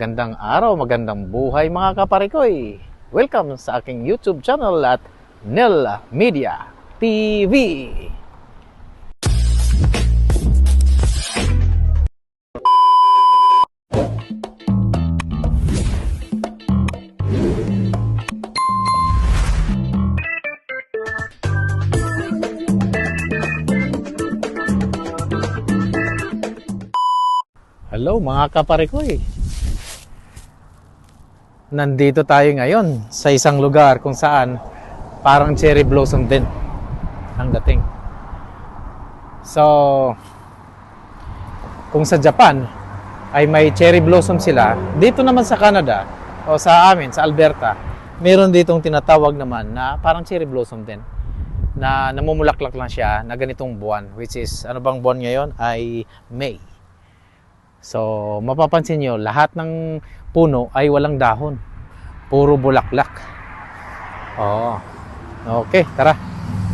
magandang araw, magandang buhay mga kaparikoy. Welcome sa aking YouTube channel at Nel Media TV. Hello mga kaparikoy. Nandito tayo ngayon sa isang lugar kung saan parang cherry blossom din ang dating. So, kung sa Japan ay may cherry blossom sila, dito naman sa Canada o sa amin, sa Alberta, meron ditong tinatawag naman na parang cherry blossom din na namumulaklak lang siya na ganitong buwan which is ano bang buwan ngayon ay May. So, mapapansin nyo, lahat ng puno ay walang dahon. Puro bulaklak. Oo. Okay, tara.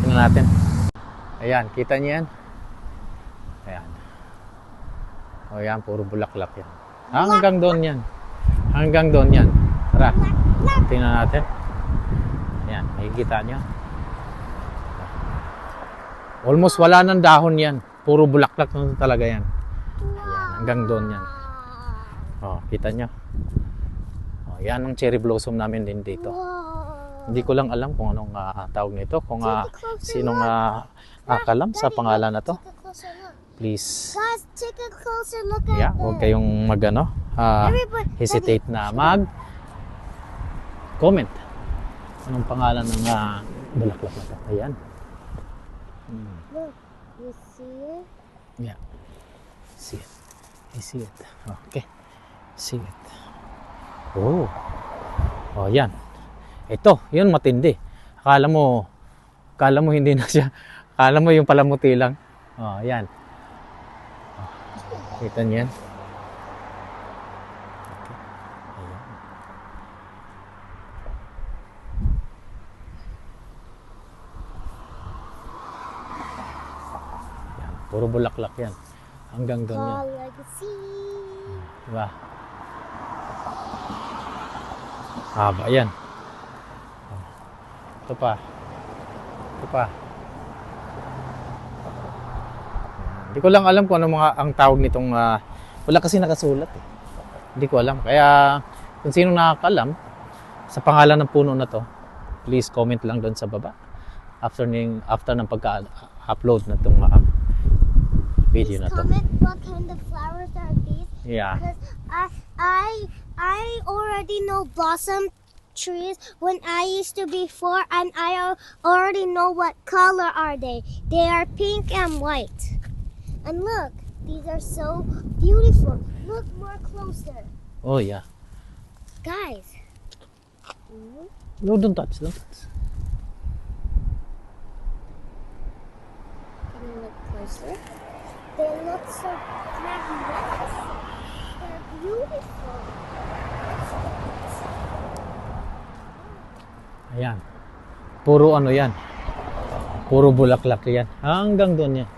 Tingnan natin. Ayan, kita niyo yan? Ayan. O yan, puro bulaklak yan. Hanggang doon yan. Hanggang doon yan. Tara. Tingnan natin. Ayan, makikita nyo. Almost wala ng dahon yan. Puro bulaklak na talaga yan. Ayan, hanggang doon yan. Oh, kita nyo. Oh, yan ang cherry blossom namin din dito. Hindi ko lang alam kung anong ah, tawag nito, kung ah, sinong uh, akalam sa pangalan na to. Please, Guys, take a closer look at yeah, huwag kayong magano, ah, Everybody, hesitate na mag comment. Anong pangalan ng ah, bulaklak na to? Ayan. Hmm, Look, you see it? yeah. See it. I see it. Okay. See it. Oh. Oh, yan. Ito, yun matindi. Akala mo, akala mo hindi na siya. Akala mo yung palamuti lang. Oh, yan. Oh, kita niyo yan? Puro bulaklak yan. Hanggang doon yan. Diba? Haba yan. Ito pa. Ito pa. Hindi ko lang alam kung ano mga ang tawag nitong ah, wala kasi nakasulat eh. Hindi ko alam. Kaya kung sino nakakalam sa pangalan ng puno na to, please comment lang doon sa baba. After ng after ng pagka-upload na tong ah, video Please na to. comment what kind of flowers are these. Yeah. Because I, I, I already know blossom trees when I used to be four, and I already know what color are they. They are pink and white. And look, these are so beautiful. Look more closer, Oh yeah. guys. No, don't touch, don't touch. Can you look closer? They look so magnetic. Ayan. Puro ano yan. Puro bulaklak yan. Hanggang doon yan.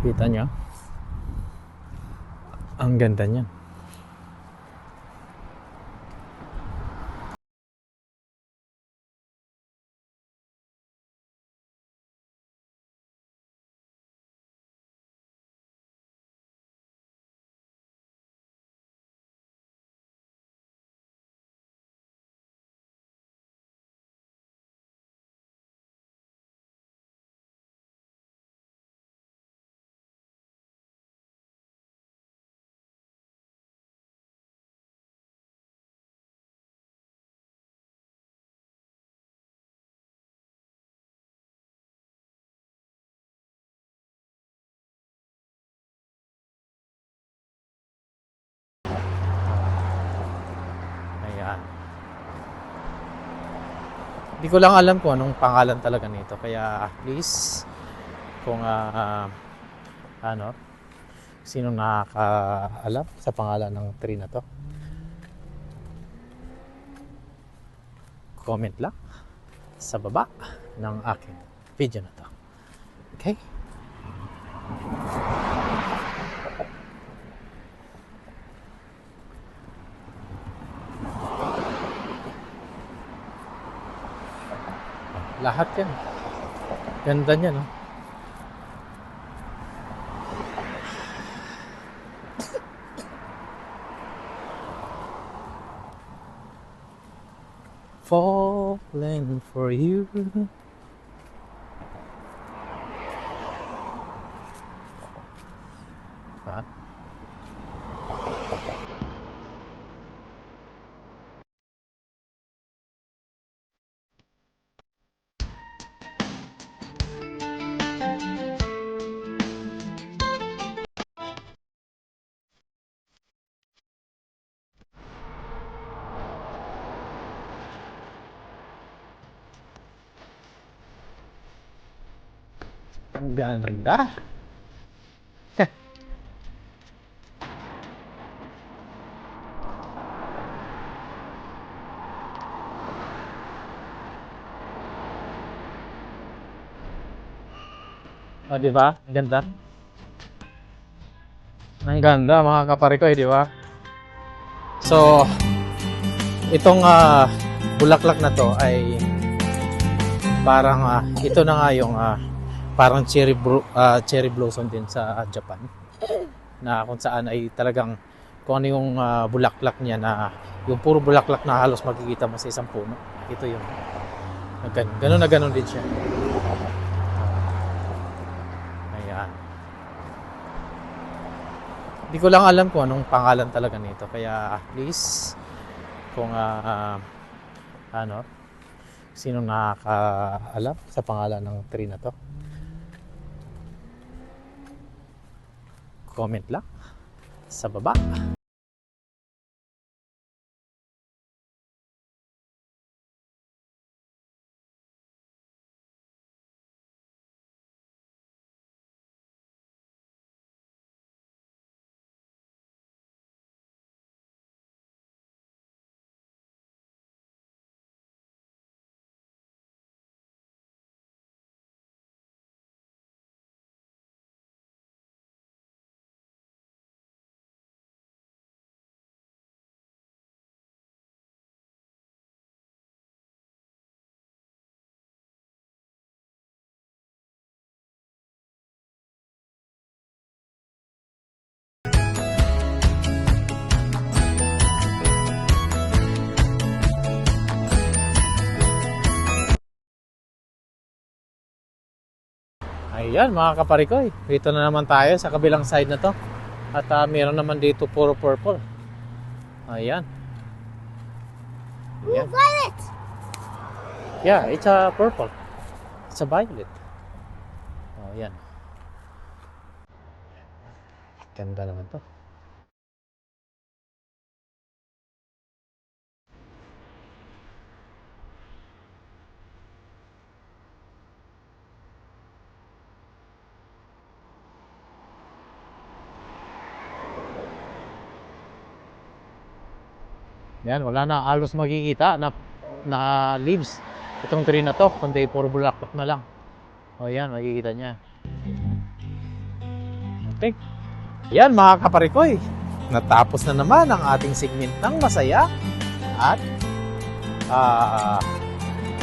Kita nyo? Ang ganda niyan. Hindi ko lang alam kung anong pangalan talaga nito. Kaya please, kung ah, ano, sino nakakaalam sa pangalan ng tree na to, comment lang sa baba ng aking video na to. Okay? Lahat yan. Ganda niya, no? Falling for you. Ang ganda. O, oh, di ba? Ang ganda. Ang ganda, mga kapare ko, eh, di ba? So, itong ah, bulaklak na to ay parang ah, ito na nga yung ah, parang cherry bro- ah, cherry blossom din sa ah, Japan. Na kung saan ay talagang kung ano yung ah, bulaklak niya na yung puro bulaklak na halos makikita mo sa isang puno. Ito yung na ganun, ganun na ganun din siya. Ayan. Hindi ko lang alam kung anong pangalan talaga nito. Kaya please kung ah, ah, ano sino nakakaalam sa pangalan ng tree na to comment lang sa baba. Ayan mga kaparikoy, dito na naman tayo sa kabilang side na to. At ah, meron naman dito puro purple. Ayan. Ayan. violet! Yeah, it's a purple. It's a violet. Oh, yan. Ganda naman to. Yan, wala na halos makikita na na leaves itong tree na to, kundi puro bulaklak na lang. O yan, makikita niya. Okay. Yan mga kaparikoy, natapos na naman ang ating segment ng masaya at ah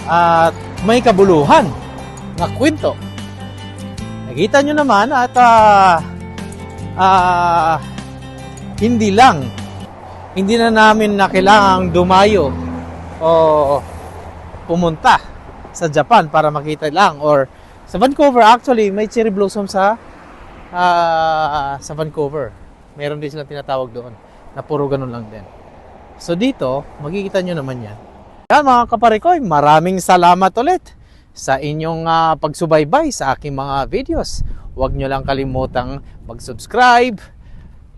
at may kabuluhan na kwento. Nakita nyo naman at ah ah, hindi lang hindi na namin na kailangang dumayo o pumunta sa Japan para makita lang or sa Vancouver actually may cherry blossom sa ah, sa Vancouver. Meron din silang tinatawag doon na puro ganun lang din. So dito, makikita nyo naman yan. Yan mga kaparikoy, maraming salamat ulit sa inyong ah, pagsubaybay sa aking mga videos. Huwag nyo lang kalimutang mag-subscribe,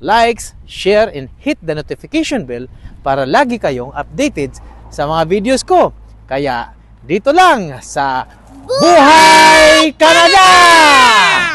likes, share, and hit the notification bell para lagi kayong updated sa mga videos ko. Kaya dito lang sa Buhay Canada!